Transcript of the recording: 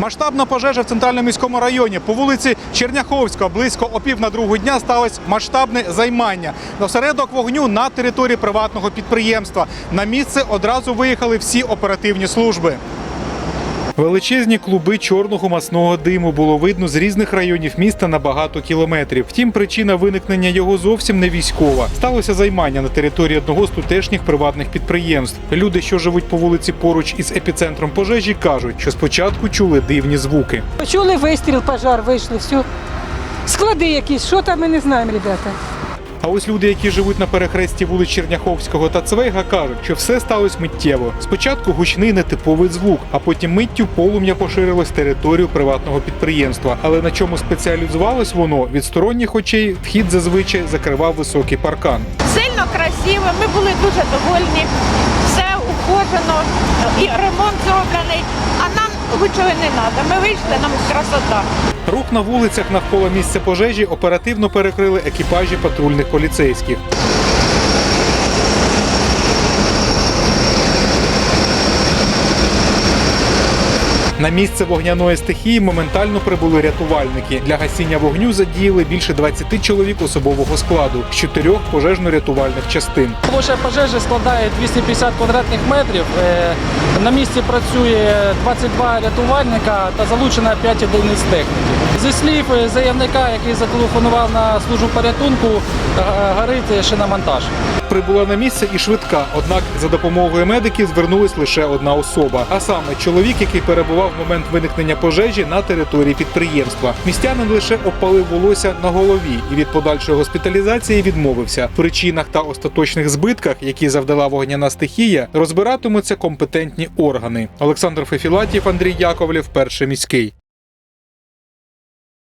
Масштабна пожежа в центральному міському районі по вулиці Черняховського близько опів на другу дня сталося масштабне займання. Осередок вогню на території приватного підприємства. На місце одразу виїхали всі оперативні служби. Величезні клуби чорного масного диму було видно з різних районів міста на багато кілометрів. Втім, причина виникнення його зовсім не військова. Сталося займання на території одного з тутешніх приватних підприємств. Люди, що живуть по вулиці поруч із епіцентром пожежі, кажуть, що спочатку чули дивні звуки. Почули вистріл, пожар, вийшли, все. Склади якісь, що там ми не знаємо, ребята. А ось люди, які живуть на перехресті вулиць Черняховського та Цвейга, кажуть, що все сталося миттєво. Спочатку гучний нетиповий звук, а потім миттю полум'я поширилось територію приватного підприємства. Але на чому спеціалізувалось воно від сторонніх очей вхід зазвичай закривав високий паркан. сильно красиво. Ми були дуже довольні. Все ухожено, і ремонт зроблений. А нам лучшого не треба. Ми вийшли, нам красота. Рух на вулицях навколо місця пожежі оперативно перекрили екіпажі патрульних поліцейських. На місце вогняної стихії моментально прибули рятувальники. Для гасіння вогню задіяли більше 20 чоловік особового складу з чотирьох пожежно-рятувальних частин. Площа пожежі складає 250 квадратних метрів. Е, На місці працює 22 рятувальника та залучено 5 одиниць техніки. Зі слів е, заявника, який зателефонував на службу порятунку, е, горить шиномонтаж. Прибула на місце і швидка. Однак за допомогою медиків звернулась лише одна особа, а саме чоловік, який перебував в момент виникнення пожежі на території підприємства. Містянин лише обпалив волосся на голові і від подальшої госпіталізації відмовився. В причинах та остаточних збитках, які завдала вогняна стихія, розбиратимуться компетентні органи. Олександр Фефілатів, Андрій Яковлів, перший міський.